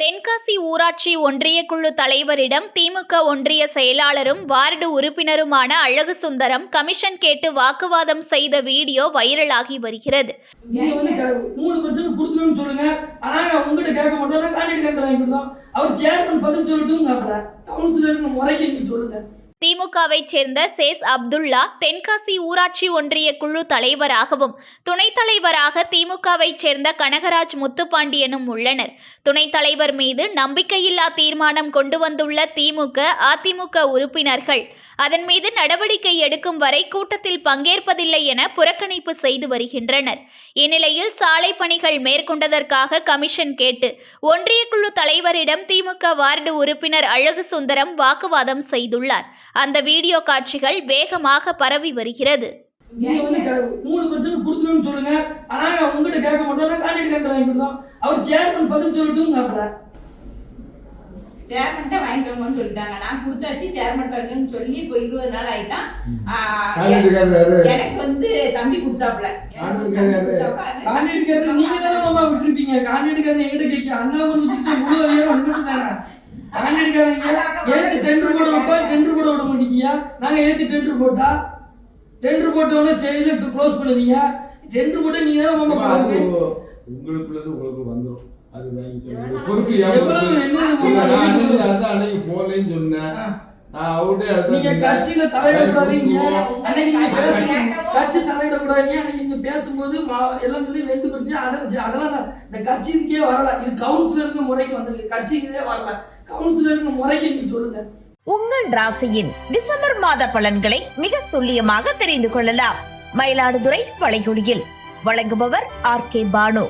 தென்காசி ஊராட்சி ஒன்றிய குழு தலைவரிடம் திமுக ஒன்றிய செயலாளரும் வார்டு உறுப்பினருமான அழகு சுந்தரம் கமிஷன் கேட்டு வாக்குவாதம் செய்த வீடியோ வைரலாகி வருகிறது. சொல்லுங்க. அவர் சேர்மன் பதில் சொல்லட்டும் திமுகவை சேர்ந்த சேஸ் அப்துல்லா தென்காசி ஊராட்சி ஒன்றிய குழு தலைவராகவும் துணைத் தலைவராக திமுகவை சேர்ந்த கனகராஜ் முத்துப்பாண்டியனும் உள்ளனர். துணைத் தலைவர் மீது நம்பிக்கையில்லா தீர்மானம் கொண்டு வந்துள்ள திமுக அதிமுக உறுப்பினர்கள் அதன் மீது நடவடிக்கை எடுக்கும் வரை கூட்டத்தில் பங்கேற்பதில்லை என புறக்கணிப்பு செய்து வருகின்றனர். இந்நிலையில் சாலை பணிகள் மேற்கொண்டதற்காக கமிஷன் கேட்டு ஒன்றிய குழு தலைவரிடம் திமுக வார்டு உறுப்பினர் அழகு சுந்தரம் வாக்குவாதம் செய்துள்ளார். அந்த வீடியோ காட்சிகள் வேகமாக பரவி வருகிறது. நீங்க வந்து க- மூணு பர்சன்ட் கொடுத்துருன்னு சொல்லுங்க. ஆனா உங்ககிட்ட கேட்க மாட்டோம். கான்ட்ராக்ட் கார்டு வாங்கி கொடுத்தோம். அவர் சேர்மன் பதில் சொல்லட்டும் கேட்கறேன் சேர்மன்ட்ட வாங்கிக்கோங்கன்னு சொல்லிட்டாங்க. நான் கொடுத்தாச்சு சேர்மன் வாங்கன்னு சொல்லி இப்போ இருபது நாள் ஆயிட்டான். எனக்கு வந்து தம்பி கொடுத்தாப்புல. கான்ட்ராக்ட் நீங்க தானே மாமா விட்டுருப்பீங்க. கான்ட்ராக்ட் கார்டு எங்கிட்ட கேட்க அண்ணா வந்து வச்சுட்டு முழு வேலை உங்களுக்கு தானே கான்ட்ராக்ட் காரங்க ஏத்து டெண்டர் போட விட்டா டெண்டர் போட விட மாட்டேங்கியா நாங்க ஏத்து டெண்டர் போட்டா? டெண்டர் போட்ட உடனே ஸ்டேஜ்ல க்ளோஸ் பண்ணுவீங்க. டெண்டர் போட்டு நீங்க தான் பாருங்க உங்களுக்குள்ளது உங்களுக்கு வந்துரும். அது வாங்கி. பொறுப்பு அதான் அன்னைக்கு போகலைன்னு சொன்னேன். நீங்க. கட்சியில தலையிடக்கூடாதீங்க. அன்னைக்கு நீங்க. பேச கேட்கவும். கட்சி தலையிடக்கூடாதீங்க அன்னைக்கு நீங்க பேசும்போது மா- எல்லாம் சொல்லி ரெண்டு பிரச்சனை அதெல்லாம் அதெல்லாம் இந்த கட்சிக்கே வரல. இது கவுன்சிலருக்கு முறைக்கு வந்திருக்கு. கட்சிக்கே வரல. கவுன்சிலருக்கு முறைக்கு சொல்லுங்க. உங்கள் ராசியின் டிசம்பர் மாத பலன்களை மிக துல்லியமாக தெரிந்து கொள்ளலாம். மயிலாடுதுறை வளைகுடியில் வழங்குபவர் ஆர் கே பானு.